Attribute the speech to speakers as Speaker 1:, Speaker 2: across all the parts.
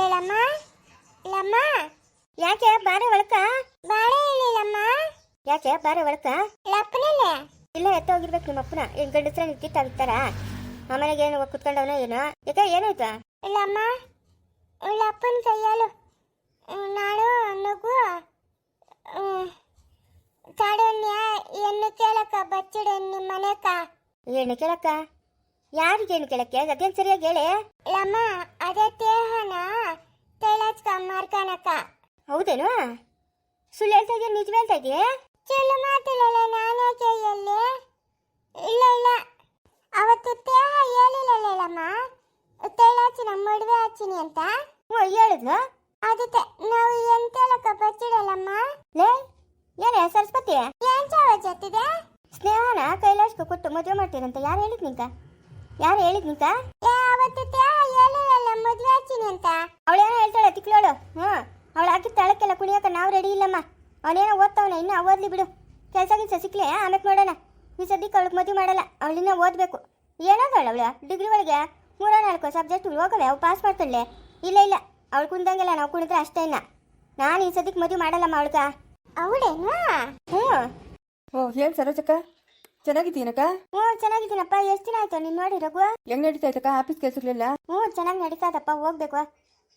Speaker 1: ಲಮ್ಮ. ಲಮ್ಮ ಯಾಕೆ ಬಾರೆ ಒಳಕ? ಬಾರೆ ಲಮ್ಮ ಯಾಕೆ ಬಾರೆ ಒಳಕ? ಲಪ್ಪನಲ್ಲೇ ಇಲ್ಲ ಎತ್ತೋಗಿರ್ಬೇಕು ನಿಮ್ಮ ಅಪ್ಪನ. ಈಗ ಗಂಡಸ್ರ ನಿಂತಿತ್ತಾಗಿತ್ತಾರ ಆಮೇಲೆ ಏನು ಕುತ್ಕೊಂಡವನ ಏನೋ? ಯಾಕೆ ಏನಾಯ್ತು? ಇಲ್ಲಮ್ಮ ಲಪ್ಪನ ಕೈಯಾಲು ನಾಳು ನಗು ಕಾಡನ್ಯ ಎಣ್ಣೆ ಕೇಳಕ್ಕ, ಬಚ್ಚಿಡೆ, ನಿಮ್ಮ ಮನೆಕ. ಏನು ಕೇಳಕ್ಕ? ಯಾರಿಗೆ ಏನು ಕೇಳಕ್ಕೆ? ಅದೇನು ಸರಿಯಾಗಿ ಹೇಳಿ? ಲಮ್ಮ ಅದೇ ತೇಹನ ತೈಲಾಚ್ಕ ಮಾರ್ಕನಕ್ಕ ಹೌದೇನು? ಸುಳ್ಳು ಹೇಳ್ತಾ ಇದೀಯ ನಿಜ ಹೇಳ್ತಾ ಇದೀಯ? ಸುಳ್ಳು ಮಾತಿಲ್ಲ ನಾನೇ ಕೈಯಲ್ಲಿ ಇಲ್ಲ ಇಲ್ಲ. ಅವತ್ತು ತೇಹ ಹೇಳಿಲ್ಲಲ್ಲಮ್ಮ ತೈಲಾಚಿನ ಮದುವೆ ಹಚ್ಚಿನಿ ಅಂತ. ಹ್ಞೂ ಹೇಳಿದ್ಲು? ಅದಕ್ಕೆ ನಾವು ಎಂತೆಲಕ್ಕ ಬಚ್ಚಿಡಲ್ಲಮ್ಮ ಲೇ ಏನೇ ಸರಸ್ವತಿ? ಏನ್ ಚಾವ ಜೊತ್ತಿದೆ ಸ್ನೇಹನ ಕೈಲಾಶ್ಗೆ ಕೊಟ್ಟು ಮದುವೆ ಮಾಡ್ತೀರಂತ ಯಾರು ಹೇಳಿದ್ ನಿಂತ ಯಾರು ಹೇಳಿದ್ ಏ ಅವತ್ತು ತ್ಯಾ ಹೇಳಿರಲ್ಲ ಮದುವೆ ಆಗ್ತೀನಿ ಅಂತ. ಅವಳೇನೋ ಹೇಳ್ತಾಳೆ ತಿಕ್ಲೋಳು ಹ್ಞೂ ಅವಳು ಹಾಕಿದ ತಳಕ್ಕೆಲ್ಲ ಕುಣಿಯೋಕೆ ನಾವು ರೆಡಿ ಇಲ್ಲಮ್ಮ. ಅವನೇನೋ ಓದ್ತಾವನೆ ಇನ್ನೂ ಓದ್ಲಿ ಬಿಡು. ಕೆಲಸ ಗಿಲ್ಸ ಸಿಕ್ಲೆ ಆಮೇಲೆ ನೋಡೋಣ. ಈ ಸದ್ಯಕ್ಕೆ ಅವಳಿಗೆ ಮದುವೆ ಮಾಡಲ್ಲ ಅವಳಿನ್ನ ಓದಬೇಕು. ಏನಾದಳು ಅವಳು. ಡಿಗ್ರಿ ಒಳಗೆ ಮೂರ ನಾಲ್ಕು ಸಬ್ಜೆಕ್ಟ್ ಹೋಗವೆ ಅವು ಪಾಸ್ ಮಾಡ್ತಾಳೆ. ಇಲ್ಲ ಇಲ್ಲ. ಅವಳು ಕುಂದಂಗಿಲ್ಲ ನಾವು ಕುಣಿದ್ರೆ ಅಷ್ಟೇ ಇನ್ನ. ನಾನು ಈ ಸದ್ಯಕ್ಕೆ ಮದುವೆ ಮಾಡಲ್ಲಮ್ಮ ಅವಳ್ಗ. ಅವಳೇನಾ? ಹ್ಞೂ
Speaker 2: ಓ ಏನು ಸರೋಜಕ್ಕ? ಚೆನ್ನಾಗಿದ್ದೀನಕ್ಕ?
Speaker 1: ಹ್ಞೂ ಚೆನ್ನಾಗಿದ್ದೀನಪ್ಪ. ಎಷ್ಟು ದಿನ ಆಯ್ತು ನೀನು ನೋಡಿ ರಘು?
Speaker 2: ಹೆಂಗ್ ನಡೀತಾ ಇತ್ತಕ್ಕ ಆಫೀಸ್ ಕೆಲಸಗಳೆಲ್ಲ?
Speaker 1: ಹ್ಞೂ ಚೆನ್ನಾಗಿ ನಡೀತಾದಪ್ಪ. ಹೋಗ್ಬೇಕು.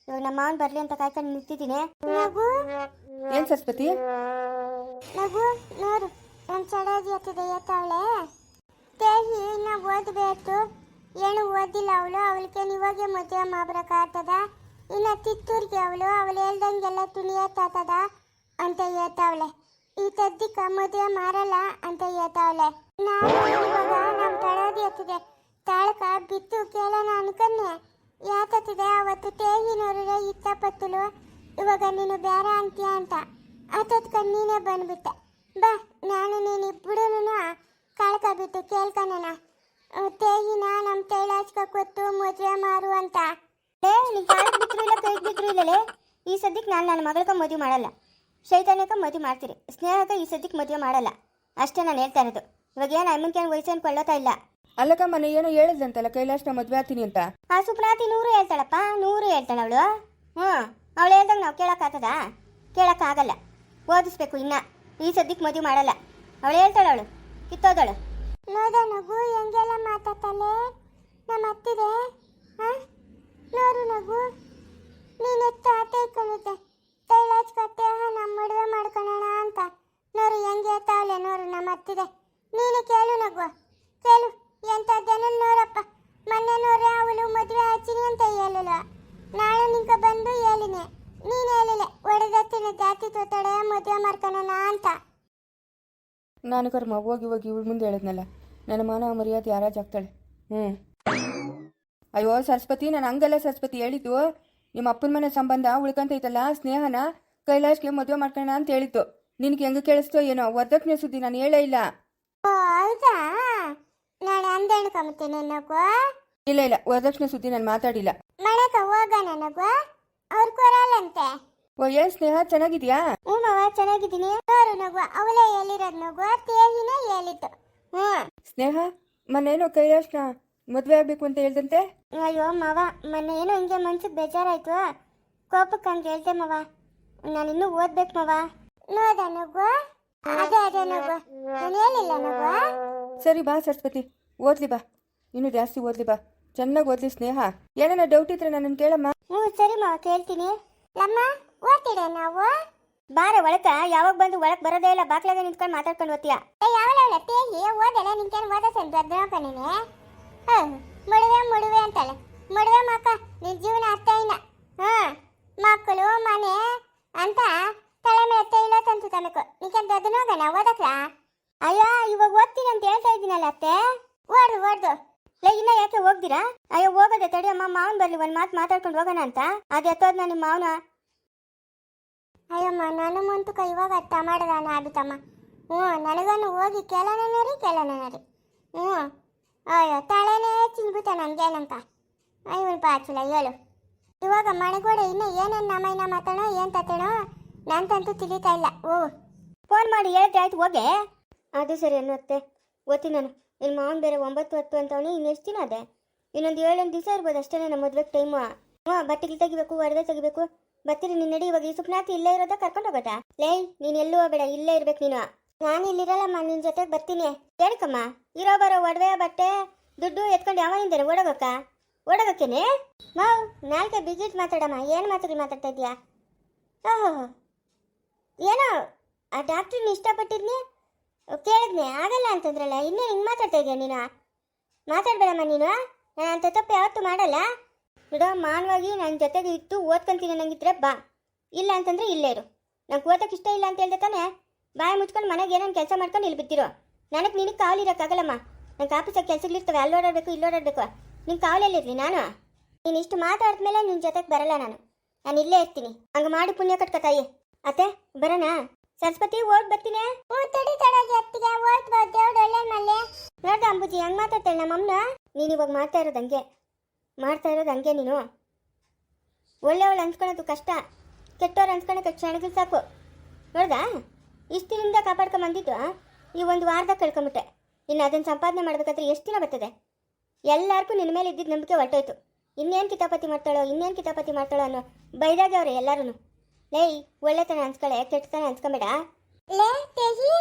Speaker 1: ಇವಾಗ ನಮ್ಮ ಮಾವನ್ ಬರ್ಲಿ ಅಂತ ಕಾಯ್ಕೊಂಡು ನಿಂತಿದ್ದೀನಿ. ರಘು?
Speaker 2: ಏನ್ ಸರಸ್ವತಿ?
Speaker 1: ರಘು ನೋಡು. ನನ್ನ ಚಡಾಗಿ ಹತ್ತಿದೆ ಎತ್ತವಳೆ ತೇಹಿ ಇನ್ನ ಓದಬೇಕು. ಏನು ಓದಿಲ್ಲ ಅವಳು. ಅವಳಿಗೆ ಇವಾಗೆ ಮದುವೆ ಮಾಡ್ಬೇಕಾಗ್ತದ ಇನ್ನ ತಿತ್ತೂರಿಗೆ ಅವಳು. ಅವಳು ಹೇಳ್ದಂಗೆಲ್ಲ ತುಳಿಯತ್ತಾತದ ಅಂತ ಹೇಳ್ತಾವಳೆ. ಈ ತದ್ದಿಕ ಮದುವೆ ಮಾರಲ್ಲ ಅಂತ ಹೇಳ್ತಾವಳೆ. ನಾನು ಇವಾಗ ನಮ್ಮ ತಳದಿ ಹತ್ತಿದೆ. ತಾಳಕ ಬಿತ್ತು ಕೇಳೋಣ ಅನ್ಕನ್ನೆ ಯಾತತ್ತಿದೆ ಅವತ್ತು ತೇಹಿನವ್ರಿಗೆ ಇತ್ತ ಪತ್ತಲು. ಇವಾಗ ನೀನು ಬೇರೆ ಅಂತೀಯ ಅಂತ. ಆತತ್ಕ ನೀನೇ ಬಂದ್ಬಿಟ್ಟೆ. ಬಾ, ನಾನು ನೀನು ಇಬ್ಬರೂ ಕಾಳ್ಕ ಬಿಟ್ಟು ಕೇಳ್ಕಣ ತೇಗಿನ ನಮ್ಮ ತೈಲಾಚ್ಕ ಕೊತ್ತು ಮದುವೆ ಮಾರು ಅಂತ. ಏ, ನೀನು ಕಾಳಕ್ಕೆ ಬಿದ್ರು ಇಲ್ಲ ಕೈಗೆ ಇಲ್ಲಲೇ? ಈ ಸದ್ಯಕ್ಕೆ ನಾನು ನನ್ನ ಮಗಳಕ ಮದುವೆ ಮಾಡಲ್ಲ. ಶೈತಾನ್ಯಕ ಮದುವೆ ಮಾಡ್ತೀರಿ. ಸ್ನೇಹಕ ಈ ಸದ್ಯಕ್ಕೆ ಮದುವೆ ಮಾಡಲ್ಲ. ಅಷ್ಟೇ ನಾನು ಹೇಳ್ತಾ ಇರೋದು. ಇವಾಗ ಏನು ಅಮ್ಮನ್ಕೇನು ವಯಸ್ಸೇನು ಕೊಳ್ಳೋತಾ ಇಲ್ಲ.
Speaker 2: ಅಲ್ಲಕ್ಕ ಮನೆ ಏನೋ ಹೇಳಿದಂತಲ್ಲ ಕೈಲಾಶ್ನ ಮದುವೆ ಆಗ್ತೀನಿ ಅಂತ.
Speaker 1: ಆ ಸುಪ್ರಾತಿ ನೂರು ಹೇಳ್ತಾಳಪ್ಪ ನೂರು ಹೇಳ್ತಾಳೆ ಅವಳು. ಹ್ಞೂ ಅವಳು ಹೇಳ್ದಂಗೆ ನಾವು ಕೇಳೋಕ್ಕಾಗ್ತದಾ ಕೇಳೋಕ್ಕಾಗಲ್ಲ ಓದಿಸ್ಬೇಕು ಇನ್ನ. ಈ ಸದ್ಯಕ್ಕೆ ಮದುವೆ ಮಾಡಲ್ಲ. ಅವಳು ಹೇಳ್ತಾಳೆ ಅವಳು. ಕಿತ್ತೋದಳು. ನೋಡ ನಗು ಹೆಂಗೆಲ್ಲ ಮಾತಾಡ್ತಾಳೆ? ನಮ್ಮ ಅತ್ತಿದೆ ಹಾಂ ನೋಡು ನಗು ನೀನು ಆಟ ಆತ ಇಟ್ಕೊಂಡಿದ್ದೆ ಕಟ್ಟೆ ನಮ್ಮ ಮದುವೆ ಮಾಡ್ಕೊಳ್ಳೋಣ ಅಂತ. ನೋಡು ಹೆಂಗೆ ಎತ್ತಾವಲೆ ನೋಡು ನಮ್ಮ ಅತ್ತಿದೆ ನೀನು ಕೇಳು ನಗುವ. ಕೇಳು ಎಂಥದ್ದೇನೋ ನೋಡಪ್ಪ. ಮೊನ್ನೆ ನೋಡ್ರೆ ಅವಳು ಮದುವೆ ಹಚ್ಚಿನಿ ಅಂತ ಹೇಳಲ್ಲ ನಾಳೆ ನಿಂಕ ಬಂದು ಹೇಳಿನಿ ನೀನು ಹೇಳಿಲ್ಲ ಒಡೆದತ್ತಿನ ಜಾತಿ ತೋತಾಳೆ ಮದುವೆ ಮಾಡ್ಕೊಳ್ಳೋಣ ಅಂತ.
Speaker 2: ನಾನು ಕರ್ಮ ಹೋಗಿ ಹೋಗಿ ಇವಳು ಮುಂದೆ ಹೇಳಿದ್ನಲ್ಲ ನನ್ನ ಮಾನ ಮರ್ಯಾದೆ ಯಾರಾಜ್ ಆಗ್ತಾಳೆ. ಹ್ಞೂ ಅಯ್ಯೋ ಸರಸ್ವತಿ ನಾನು ಹಂಗಲ್ಲ ಸರಸ್ವತಿ ಹೇಳಿದ್ದು. ನಿಮ್ಮ ಅಪ್ಪನ ಮನೆ ಸಂಬಂಧ ಉಳ್ಕಂತೈತಲ್ಲ ಸ್ನೇಹನ ಕೈಲಾಶ್ಗೆ ಮದುವೆ ಮಾಡ್ಕೊಳ್ಳೋಣ ಅಂತ ಹೇಳಿತ್ತು ನಿನಗೆ ಹೆಂಗೆ ಕೇಳಿಸ್ತೋ ಏನೋ ವರದಕ್ಷಿಣೆ ಸುದ್ದಿ ನಾನು ಹೇಳೇ ಇಲ್ಲ.
Speaker 1: ಓ ಹೌದಾ? ನಾನು ಅಂದ ಅನ್ಕೊಂಬತ್ತೀನಿ ನಗು
Speaker 2: ಇಲ್ಲ ಇಲ್ಲ ವರದಕ್ಷಿಣೆ ಸುದ್ದಿ ನಾನು ಮಾತಾಡಿಲ್ಲ.
Speaker 1: ಮನೆಗೆ ಹೋಗೋಣ ನಗು ಅವ್ರು ಕೊರಲ್ಲಂತೆ
Speaker 2: ಓ ಏನು ಸ್ನೇಹ? ಚೆನ್ನಾಗಿದ್ಯಾ?
Speaker 1: ಹ್ಞೂ ಮಾವ ಚೆನ್ನಾಗಿದ್ದೀನಿ. ನೋಡು ನಗು ಅವಳೇ ಹೇಳಿರೋದು ನಗು ತೇಹಿನೇ ಹೇಳಿದ್ದು. ಹ್ಞೂ
Speaker 2: ಸ್ನೇಹ ಮನೇನೋ ಕೈಲಾಶ್ನ ಮದುವೆ ಆಗಬೇಕು ಅಂತ ಹೇಳ್ದಂತೆ?
Speaker 1: ಅಯ್ಯೋ ಮಾವ ಮೊನ್ನೆ ಏನೋ ಹಿಂಗೆ ಮನ್ಸಿಗೆ ಬೇಜಾರಾಯ್ತು. ಕೋಪಕ್ಕೆ ಹಂಗೆ ಹೇಳ್ತೆ ಮಾವ. ನಾನು ಇನ್ನೂ ಓದ್ಬೇಕು ಮಾವ. ನೋದ ನಗು. ಅದೇ ಅದೇ ನಗು. ನಾನು ಹೇಳಿಲ್ಲ ನಗು.
Speaker 2: ಸರಿ ಬಾ ಸರಸ್ವತಿ. ಓದ್ಲಿ ಬಾ. ಇನ್ನೂ ಜಾಸ್ತಿ ಓದ್ಲಿ ಬಾ. ಚೆನ್ನಾಗಿ ಓದ್ಲಿ ಸ್ನೇಹ. ಏನೇನೋ ಡೌಟ್ ಇದ್ರೆ ನನ್ನನ್ನು ಕೇಳಮ್ಮ.
Speaker 1: ಹ್ಞೂ ಸರಿ ಮಾವ ಕೇಳ್ತೀನಿ. ಲಮ್ಮ ಓದ್ತಿಡೆ ನಾವು? ಬಾರ ಒಳಕ. ಯಾವಾಗ ಬಂದು ಒಳಕ್ ಬರೋದೇ ಇಲ್ಲ. ಬಾಕ್ಲಾಗ ನಿಂತ್ಕೊಂಡು ಮಾತಾಡ್ಕೊಂಡು ಓದ್ತೀಯ? ಯಾವ ತೇಗಿ. ಓದಲ್ಲ ನಿನ್ಕೇನು ಓದ ಸಂತ ನೀನೆ. ಮಡುವೆ ಮಡುವೆ ಅಂತಾಳೆ. ಮಡುವೆ ಮಕ್ಕ ನಿನ್ ಜೀವನ ಅರ್ಥ ಇಲ್ಲ. ಹಾ ಮಕ್ಕಳು, ಮನೆ ಅಂತ ತಲೆ ಮೇಲೆ ತೈಲ ತಂತು ತನಕ ನಿಕಂತ ಅದನ್ನ ಹೋಗೋಣ ಓದಕ್ಲ ಅಯ್ಯೋ, ಇವಾಗ ಓದ್ತೀನಿ ಅಂತ ಹೇಳ್ತಾ ಇದ್ದೀನಲ್ಲ ಅತ್ತೆ. ಓಡ್ದು ಓಡ್ದು ಲೇ, ಇನ್ನ ಯಾಕೆ ಹೋಗ್ದಿರಾ? ಅಯ್ಯೋ, ಹೋಗದೆ ತಡಿ ಅಮ್ಮ, ಮಾವನ್ ಬರ್ಲಿ, ಒಂದ್ ಮಾತು ಮಾತಾಡ್ಕೊಂಡು ಹೋಗೋಣ ಅಂತ. ಅದು ಎತ್ತೋದ್ ನಿಮ್ಮ ಮಾವನ. ಅಯ್ಯಮ್ಮ, ನಾನು ಮುಂತುಕ ಇವಾಗ ಅರ್ಥ ಮಾಡದಾನ ಆಗುತ್ತಮ್ಮ ಹ್ಞೂ ನನಗನ್ನು ಹೋಗಿ ಕೇಳೋಣ ರೀ ಕೇಳೋಣ ರೀ ಹ್ಞೂ ಅಯ್ಯೋ ತಲೆನೇ ಅಂತ ನನಗೇನಂತ ಅಯ್ಯವನ್ ಪಾಚುಲ ಹೇಳು. ಇವಾಗ ಮಣಗೋಡೆ ಇನ್ನು ಏನೇನು ನಮ್ಮಯ್ಯನ ಮಾತಾಡೋ ಏನು ತತ್ತೇನೋ ನಂತಂತೂ ತಿಳಿತಾ ಇಲ್ಲ. ಓ, ಫೋನ್ ಮಾಡಿ ಹೇಳಿದ್ರೆ ಆಯ್ತು, ಹೋಗೆ. ಅದು ಸರಿ ಅನ್ನತ್ತೆ. ಓದ್ತೀನಿ ನಾನು. ನಿಮ್ಮ ಮಾವನ್ ಬೇರೆ ಒಂಬತ್ತು ಹತ್ತು ಅಂತವನಿ ಇನ್ನೆಷ್ಟು ದಿನ ಅದೇ? ಇನ್ನೊಂದು ಏಳೊಂದು ದಿವಸ ಇರ್ಬೋದು ಅಷ್ಟೇ ನಮ್ಮ ಮದ್ವೆಗೆ ಟೈಮು
Speaker 3: ಹ್ಞೂ ಬಟ್ಟೆಗಳು ತೆಗಿಬೇಕು, ಒಡವೆ ತೆಗಿಬೇಕು. ಬರ್ತೀರಿ ನಿನ್ನಡಿ ಇವಾಗ ಈ ಸುಪ್ನಾಥ್ ಇಲ್ಲೇ ಇರೋದ ಕರ್ಕೊಂಡು ಹೋಗೋದಾ? ಲೇ, ನೀನು ಎಲ್ಲೂ ಹೋಗಬೇಡ, ಇಲ್ಲೇ ಇರ್ಬೇಕು ನೀನು. ನಾನು ಇಲ್ಲಿರಲ್ಲಮ್ಮ, ನಿನ್ ಜೊತೆಗೆ ಬರ್ತೀನಿ. ಹೇಳ್ಕಮ್ಮ ಇರೋ ಬರೋ ಒಡವೆ ಬಟ್ಟೆ, ದುಡ್ಡು ಎತ್ಕೊಂಡು ಯಾವನಿಂದಾನೆ ಓಡೋಗಕ್ಕ ಓಡೋಗಕ್ಕೇನೆ ಮಾವ್ ನಾಲ್ಕೆ ಬಿಗಿಟ್ ಮಾತಾಡಮ್ಮ, ಏನು ಮಾತಾಡಿ ಮಾತಾಡ್ತಾ ಇದೀಯಾ ಓಹೋ, ಏನೋ, ಆ ಡಾಕ್ಟ್ರನ್ನ ಇಷ್ಟಪಟ್ಟಿದ್ನಿ. ಕೇಳಿದ್ನಿ, ಆಗಲ್ಲ ಅಂತಂದ್ರಲ್ಲ, ಇನ್ನೇ ಹಿಂಗೆ ಮಾತಾಡ್ತಾ ಇದೀಯ ನೀನು? ಮಾತಾಡ್ಬೇಡಮ್ಮ ನೀನು. ನಾನು ಅಂತ ತಪ್ಪು ಯಾವತ್ತೂ ಮಾಡಲ್ಲ. ಬಿಡೋ ಮಾನವಾಗಿ ನನ್ನ ಜೊತೆಗೆ ಇತ್ತು ಓದ್ಕೊಂತೀನಿ ನಂಗಿದ್ರೆ ಬಾ. ಇಲ್ಲ ಅಂತಂದ್ರೆ ಇಲ್ಲೇ ಇರು. ನಂಗೆ ಓದಕ್ಕೆ ಇಷ್ಟ ಇಲ್ಲ ಅಂತ ಹೇಳ್ದೆ ತಾನೆ? ಬಾಯಿ ಮುಚ್ಕೊಂಡು ಮನೆಗೆ ಏನೇನು ಕೆಲಸ ಮಾಡ್ಕೊಂಡು ಇಲ್ಲಿ ಬಿದ್ದಿರೋ? ನನಗೆ ನಿನಗೆ ಕಾವಲಿರೋಕ್ಕಾಗಲ್ಲಮ್ಮ ನಂಗೆ ಆಫೀಸಾಗ ಕೆಲಸಗಳಿರ್ತವೆ ಅಲ್ಲಿ ಓಡಾಡಬೇಕು ಇಲ್ಲಿ ಓಡಾಡಬೇಕು. ನಿನ್ನ ಕಾವಲಲ್ಲಿರ್ಲಿ ನಾನು. ನೀನು ಇಷ್ಟು ಮಾತಾಡಿದ್ಮೇಲೆ ನಿನ್ನ ಜೊತೆಗೆ ಬರಲ್ಲ ನಾನು. ನಾನು ಇಲ್ಲೇ ಇರ್ತೀನಿ. ಹಂಗೆ ಮಾಡಿ ಪುಣ್ಯ ಕಟ್ಕ ತಾಯಿ. ಅತ್ತೆ ಬರೋಣ? ಸರಸ್ವತಿ ಓಡ್ ಬರ್ತೀನಿ. ನೋಡ್ದ ಅಂಬುಜಿ ಹಂಗೆ ಮಾತಾಡ್ತಾಳೆ ನಮ್ಮಮ್ಮನ ನೀನು ಇವಾಗ ಮಾಡ್ತಾ ಇರೋದು ಹಂಗೆ. ಮಾಡ್ತಾ ಇರೋದು ಹಂಗೆ ನೀನು. ಒಳ್ಳೆಯವಳು ಅನ್ಸ್ಕೊಳೋದು ಕಷ್ಟ. ಕೆಟ್ಟವ್ರು ಅನ್ಸ್ಕೊಳಕ್ಕೆ ಕ್ಷಣಗಳು ಸಾಕು. ನೋಡ್ದಾ? ಇಷ್ಟು ದಿನದಿಂದ ಕಾಪಾಡ್ಕೊಂಬಂದಿದ್ದು ಈ ಒಂದು ವಾರದಾಗ ಕಳ್ಕೊಂಬಿಟ್ಟೆ ಇನ್ನು ಅದನ್ನು ಸಂಪಾದನೆ ಮಾಡ್ಬೇಕಾದ್ರೆ ಎಷ್ಟು ದಿನ ಬರ್ತದೆ? ಎಲ್ಲರಿಗೂ ನಿನ್ನ ಮೇಲೆ ಇದ್ದಿದ್ದ ನಂಬಿಕೆ ಹೊಟ್ಟೋಯ್ತು ಇನ್ನೇನು ಕಿತಾಪತಿ ಮಾಡ್ತಾಳೋ, ಇನ್ನೇನು ಕಿತಾಪತಿ ಮಾಡ್ತಾಳೋ ಅನ್ನೋ ಬೈದಾಗೆ ಅವ್ರೆ ಎಲ್ಲರೂ ಲೇಯ್ ಒಳ್ಳೆತನ ಅನ್ಸ್ಕೊಳ್ಳೆ ಕೆಟ್ಟತನ ಅನ್ಸ್ಕೊಂಬೇಡ. ಲೇ ತೇಜಿ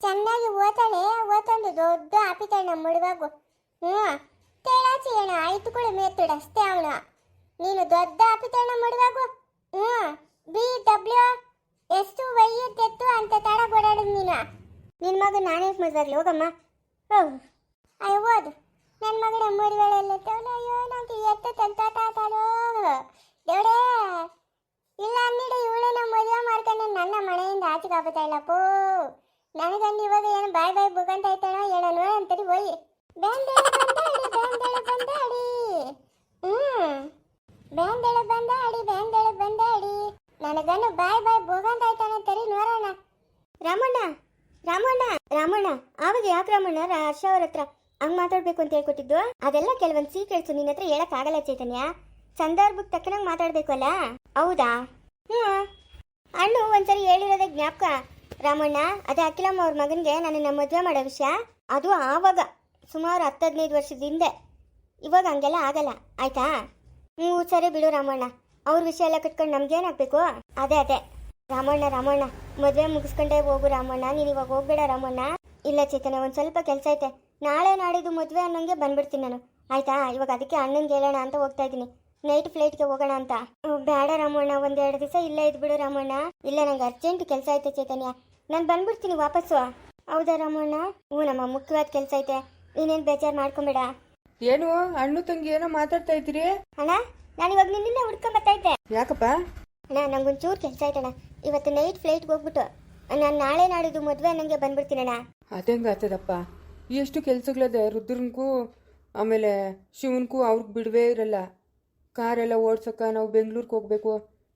Speaker 3: ಚೆನ್ನಾಗಿ ಓತಾಳೆ ಓತಂದು ದೊಡ್ಡ ಆಪಿತಾಳೆ ನಮ್ಮ ಹುಡುಗಾಗು ಹ್ಞೂ, ತೇಳಾಚಿ ಅಣ್ಣ ಆಯ್ತು ಕೂಡ ಮೇತುಡ, ಅಷ್ಟೇ ಅವಣ ನೀನು ದೊಡ್ಡ ಆಪಿತಾಳೆ ನಮ್ಮ ಹುಡುಗಾಗು ಹ್ಞೂ, ಬಿ ಡಬ್ಲ್ಯೂ ಎಷ್ಟು ಅಂತ ತಡಗ ಓಡಾಡಿದ್ ನೀನು ನಿನ್ನ ಮಗ ನಾನೇ ಮದುವಾಗ್ಲಿ ಹೋಗಮ್ಮ. ಹೋಗು ಅಯ್ಯೋ ಓದು ನನ್ನ ಮಗನ ಮುಡಿಗಳೆಲ್ಲ ಅಯ್ಯೋ, ನಂಗೆ ಎತ್ತ ತಂತಾಟಾಡೋ ದೇವಡೇ ಇಲ್ಲ ಅನ್ನಿಡ ಇವಳನ್ನ ಮದುವೆ ಮಾಡ್ಕೊಂಡು ನನ್ನ ಮನೆಯಿಂದ ಆಚೆಗೆ ಆಗ್ತಾ ಇಲ್ಲಪ್ಪೋ ನನಗಂದು ಇವಾಗ ಏನು ಬಾಯ್ ಬಾಯ್ ಬುಗಂತ ಐತೇನೋ ನೋಡ ಅಂತರಿ ಹೋಯ್. ಬೇಂದೇಳ, ಬಂದಾಡಿ ಬೇಂದೇಳ, ಬಂದಾಡಿ. ಹ್ಮ್ ಬೇಂದೇಳ, ಬಂದಾಡಿ ಬೇಂದೇಳ, ಬಂದಾಡಿ. ನನಗನ್ನು ಬಾಯ್ ಬಾಯ್ ಬುಗಂತ ಐತಾನೆ ತರಿ ನೋಡೋಣ. ರಾಮಣ್ಣ ರಾಮಣ್ಣ ರಾಮಣ್ಣ, ಆವಾಗ ಯಾಕೆ ರಾಮಣ್ಣ? ಹರ್ಷ ಅವ್ರ ಹತ್ರ ಹಂಗ್ ಮಾತಾಡ್ಬೇಕು ಅಂತ ಹೇಳ್ಕೊಟ್ಟಿದ್ದು? ಅದೆಲ್ಲ ಕೆಲವೊಂದು ಸೀಕ್ರೆಟ್ಸ್ ನಿನ್ನ ಹತ್ರ ಹೇಳಕ್ ಆಗಲ್ಲ ಚೈತನ್ಯ. ಸಂದರ್ಭಕ್ಕೆ ತಕ್ಕನಂಗೆ ಮಾತಾಡ್ಬೇಕು ಅಲ್ಲ? ಹೌದಾ? ಹ್ಮ್. ಅಣ್ಣು ಒಂದ್ಸರಿ ಹೇಳಿರೋದೇ ಜ್ಞಾಪಕ. ರಾಮಣ್ಣ, ಅದೇ ಅಖಿಲಮ್ಮ ಅವ್ರ ಮಗನಿಗೆ ನಮ್ಮ ಮದುವೆ ಮಾಡೋ ವಿಷಯ ಅದು ಆವಾಗ, ಸುಮಾರು ಹತ್ತು ಹದಿನೈದು ವರ್ಷದ ಹಿಂದೆ. ಇವಾಗ ಹಂಗೆಲ್ಲ ಆಗಲ್ಲ. ಆಯ್ತಾ? ಹ್ಞೂ ಸರಿ ಬಿಡು ರಾಮಣ್ಣ. ಅವ್ರ ವಿಷಯ ಎಲ್ಲ ಕಟ್ಕೊಂಡು ನಮ್ಗೇನಾಗಬೇಕು ಅದೇ ಅದೇ. ರಾಮಣ್ಣ ರಾಮಣ್ಣ ಮದುವೆ ಮುಗಿಸ್ಕೊಂಡೆ ಹೋಗು ರಾಮಣ್ಣ ನೀನು ಇವಾಗ ಹೋಗ್ಬೇಡ ರಾಮಣ್ಣ. ಇಲ್ಲ ಚೇತನ ಒಂದು ಸ್ವಲ್ಪ ಕೆಲಸ ಐತೆ. ನಾಳೆ ನಾಡಿದ್ದು ಮದುವೆ ಅನ್ನೋಂಗೆ ಬಂದ್ಬಿಡ್ತೀನಿ ನಾನು. ಆಯ್ತಾ? ಇವಾಗ ಅದಕ್ಕೆ ಅಣ್ಣಂಗೆ ಹೇಳೋಣ ಅಂತ ಹೋಗ್ತಾ ಇದ್ದೀನಿ. ನೈಟ್ ಫ್ಲೈಟ್ಗೆ ಹೋಗೋಣ ಅಂತ. ಬೇಡ ರಾಮಣ್ಣ ಒಂದೆರಡು ದಿವಸ ಇಲ್ಲೇ ಇದ್ಬಿಡು ರಾಮಣ್ಣ. ಇಲ್ಲ ನಂಗೆ ಅರ್ಜೆಂಟ್ ಕೆಲಸ ಐತೆ ಚೈತನ್ಯ. ನಾನು ಬಂದ್ಬಿಡ್ತೀನಿ ವಾಪಸ್ಸು. ಹೌದಾ ರಾಮಣ್ಣ? ಹ್ಞೂ ನಮ್ಮ ಮುಖ್ಯವಾದ ಕೆಲಸ ಐತೆ. ನೀನೇನು ಬೇಜಾರು ಮಾಡ್ಕೊಂಬೇಡ.
Speaker 2: ಏನು? ಅಣ್ಣು ತಂಗಿ ಏನೋ ಮಾತಾಡ್ತಾ ಇದ್ದೀರಿ?
Speaker 3: ಅಣ್ಣ ನಾನು ಇವಾಗ ನಿನ್ನೆ ಹುಡ್ಕೊಂಡ್ ಬರ್ತಾ ಇದ್ದೆ.
Speaker 2: ಯಾಕಪ್ಪ?
Speaker 3: ಅಣ್ಣ ನಂಗೊಂಚೂರು ಕೆಲಸ ಆಯ್ತಣ್ಣ ಇವತ್ತು ನೈಟ್ ಫ್ಲೈಟ್ಗೆ ಹೋಗ್ಬಿಟ್ಟು ನಾನು ನಾಳೆ ನಾಡಿದ್ದು ಮದುವೆ ಅನ್ನಂಗೆ ಬಂದ್ಬಿಡ್ತೀನಣ್ಣ
Speaker 2: ಅದಂಗೆ ಆಗ್ತದಪ್ಪ ಎಷ್ಟು ಕೆಲಸಗಳದೆ ರುದ್ರನ್ಗೂ ಆಮೇಲೆ ಶಿವನ್ಗೂ ಅವ್ರಿಗೆ ಬಿಡುವೇ ಇರಲ್ಲ. ಕಾರೆಲ್ಲ ಓಡ್ಸಕ್ಕ ನಾವು ಬೆಂಗ್ಳೂರಿಗೆ ಹೋಗ್ಬೇಕು.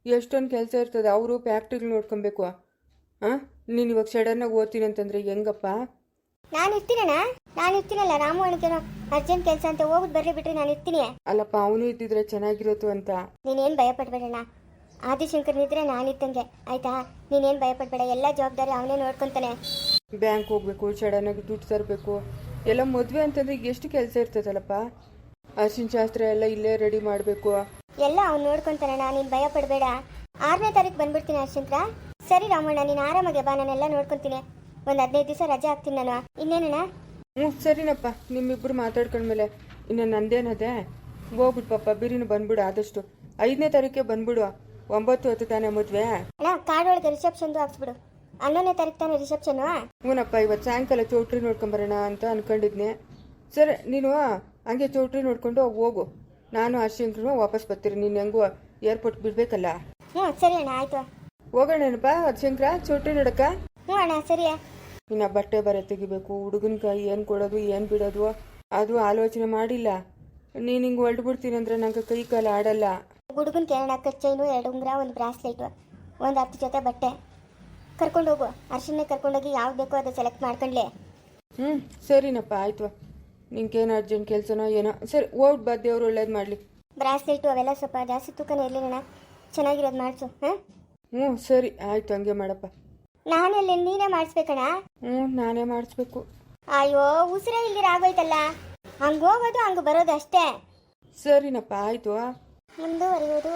Speaker 2: ಎಷ್ಟೊಂದು ಕೆಲಸ ಇರ್ತದೆ ಅವರು ಫ್ಯಾಕ್ಟ್ರಿಗಳು ನೋಡ್ಕೊಬೇಕು. ಹಾಂ ನೀನು ಇವಾಗ ಸಡನ್ನಾಗಿ ಓದ್ತೀನಿ ಅಂತಂದ್ರೆ ಹೆಂಗಪ್ಪ?
Speaker 3: ನಾನು ಇರ್ತೀನಣ್ಣ ನಾನು ಇರ್ತೀನಲ್ಲ ರಾಮು ಅಣ್ಣಕೇನೋ ಅರ್ಜೆಂಟ್ ಕೆಲಸ ಅಂತ ಹೋಗ್ಬಿಟ್ಟು ಬರ್ಲಿ ಬಿಟ್ರೆ ನಾನು ಇರ್ತೀನಿ.
Speaker 2: ಅಲ್ಲಪ್ಪ ಅವನು ಇದ್ದಿದ್ರೆ ಚೆನ್ನಾಗಿರೋದು ಅಂತ.
Speaker 3: ನೀನೇನು ಭಯಪಡ್ಬೇಡಣ್ಣ ಆದಿಶಂಕರ್ನಿದ್ರೆ ನಾನಿದ್ದಂಗೆ ಆಯ್ತಾ? ನೀನೇನು ಭಯಪಡಬೇಡ ಎಲ್ಲ ಜವಾಬ್ದಾರಿ ಅವನೇ ನೋಡ್ಕೊಂತಾನೆ.
Speaker 2: ಬ್ಯಾಂಕ್ ಹೋಗ್ಬೇಕು ಸಡನ್ನಾಗಿ ದುಡ್ಡು ತರಬೇಕು. ಎಲ್ಲ ಮದುವೆ ಅಂತಂದ್ರೆ ಈಗ ಎಷ್ಟು ಕೆಲಸ ಇರ್ತದಲ್ಲಪ್ಪ? ಅರ್ಶಿನ ಶಾಸ್ತ್ರ ಎಲ್ಲ ಇಲ್ಲೇ ರೆಡಿ ಮಾಡಬೇಕು.
Speaker 3: ಎಲ್ಲ ಅವ್ನು ನಾನು ನೀನು ಭಯ ಪಡಬೇಡ ಆರನೇ ತಾರೀಕು ಬಂದ್ಬಿಡ್ತೀನಿ ಅರ್ಶಂತ್ರ ಸರಿ ರಾಮಣ್ಣ ನೀನು ಆರಾಮಾಗೆ ಬಾ ನಾನೆಲ್ಲ ನೋಡ್ಕೊಂತೀನಿ. ಒಂದು ಹದಿನೈದು ದಿವಸ ರಜೆ ಹಾಕ್ತೀನಿ ನಾನು. ಇನ್ನೇನಣ್ಣ?
Speaker 2: ಹ್ಞೂ ಸರಿನಪ್ಪ. ನಿಮ್ಮಿಬ್ಬರು ಮಾತಾಡ್ಕೊಂಡ್ಮೇಲೆ ಇನ್ನು ನಂದೇನದೆ? ಹೋಗ್ಬಿಟ್ಟು ಪಾಪ ಬಿರಿನು ಬಂದ್ಬಿಡು ಆದಷ್ಟು. ಐದನೇ ತಾರೀಕೆ ಬಂದ್ಬಿಡು ಒಂಬತ್ತು ಹೊತ್ತು ತಾನೇ ಮದುವೆ?
Speaker 3: ಅಣ್ಣ ಕಾರ್ಡ್ ಒಳಗೆ ರಿಸೆಪ್ಷನ್ದು ಹಾಕ್ಸ್ಬಿಡು. ಹನ್ನೊಂದನೇ ತಾರೀಕು ತಾನೇ ರಿಸೆಪ್ಷನು
Speaker 2: ಹ್ಞೂನಪ್ಪ ಇವತ್ತು ಸಾಯಂಕಾಲ ಚೌಟ್ರಿ ನೋಡ್ಕೊಂಬರೋಣ ಅಂತ ಅನ್ಕೊಂಡಿದ್ನೆ. ಸರಿ ನೀನು ಹಂಗೆ ಚೌಟ್ರಿ ನೋಡ್ಕೊಂಡು ಹೋಗು ನಾನು ಅರ್ಶಂಕ್ರು ವಾಪಸ್ ಬರ್ತೀರಿ ನೀನು ಹೆಂಗು ಏರ್ಪೋರ್ಟ್ ಬಿಡ್ಬೇಕಲ್ಲ?
Speaker 3: ಹ್ಞೂ ಸರಿ ಅಣ್ಣ ಆಯಿತು.
Speaker 2: ಹೋಗೋಣೇನಪ್ಪ ಅರ್ಶಂಕ್ರ ಚೌಟ್ರಿ ನೋಡಕ್ಕ?
Speaker 3: ಹ್ಞೂ ಅಣ್ಣ ಸರಿಯಾ
Speaker 2: ಇನ್ನು ಬಟ್ಟೆ ಬರೆ ತೆಗಿಬೇಕು ಹುಡುಗನ ಕೈ ಏನು ಕೊಡೋದು ಏನು ಬಿಡೋದು ಅದು ಆಲೋಚನೆ ಮಾಡಿಲ್ಲ. ನೀನು ಹಿಂಗೆ ಹೊರಡ್ಬಿಡ್ತೀನಿ ಅಂದ್ರೆ ನಂಗೆ ಕೈ ಕಾಲು ಆಡಲ್ಲ.
Speaker 3: ಹುಡುಗನ ಕೇಳೋಣ ಚೈನು ಎರಡು ಉಂಗುರ ಒಂದು ಬ್ರಾಸ್ಲೈಟು ಒಂದು ಹತ್ತು ಜೊತೆ ಬಟ್ಟೆ. ಕರ್ಕೊಂಡು ಹೋಗು. ಅರ್ಶಿನ ಕರ್ಕೊಂಡೋಗಿ ಯಾವ್ದು ಬೇಕೋ ಅದು ಸೆಲೆಕ್ಟ್ ಮಾಡ್ಕೊಂಡ್ಲೆ.
Speaker 2: ಹ್ಞೂ ಸರಿನಪ್ಪ ಆಯ್ತು. ನಿಂಗೇನು ಅರ್ಜೆಂಟ್ ಕೆಲಸನೋ ಏನೋ. ಸರಿ ಹೋಗಿ ಬಾ ದೇವ್ರು ಒಳ್ಳೇದು ಮಾಡಲಿ.
Speaker 3: ಬ್ರಾಸ್ಲೈಟು ಅವೆಲ್ಲ ಸ್ವಲ್ಪ ಜಾಸ್ತಿ ತೂಕನೇ ಇರಲಿಲ್ಲ ಚೆನ್ನಾಗಿರೋದು ಮಾಡಿಸು ಹಾಂ?
Speaker 2: ಹ್ಞೂ ಸರಿ ಆಯ್ತು ಹಂಗೆ ಮಾಡಪ್ಪ.
Speaker 3: ನಾನಲ್ಲಿ ನೀನೇ ಮಾಡಿಸ್ಬೇಕಣ
Speaker 2: ಹ್ಞೂ ನಾನೇ ಮಾಡಿಸ್ಬೇಕು.
Speaker 3: ಅಯ್ಯೋ ಉಸಿರೇ ಇಲ್ದಿರ ಆಗೋಯ್ತಲ್ಲ. ಹಂಗೆ ಹೋಗೋದು ಹಂಗೆ ಬರೋದು ಅಷ್ಟೇ.
Speaker 2: ಸರಿನಪ್ಪ ಆಯಿತು
Speaker 3: ಮುಂದುವರಿಯುವುದು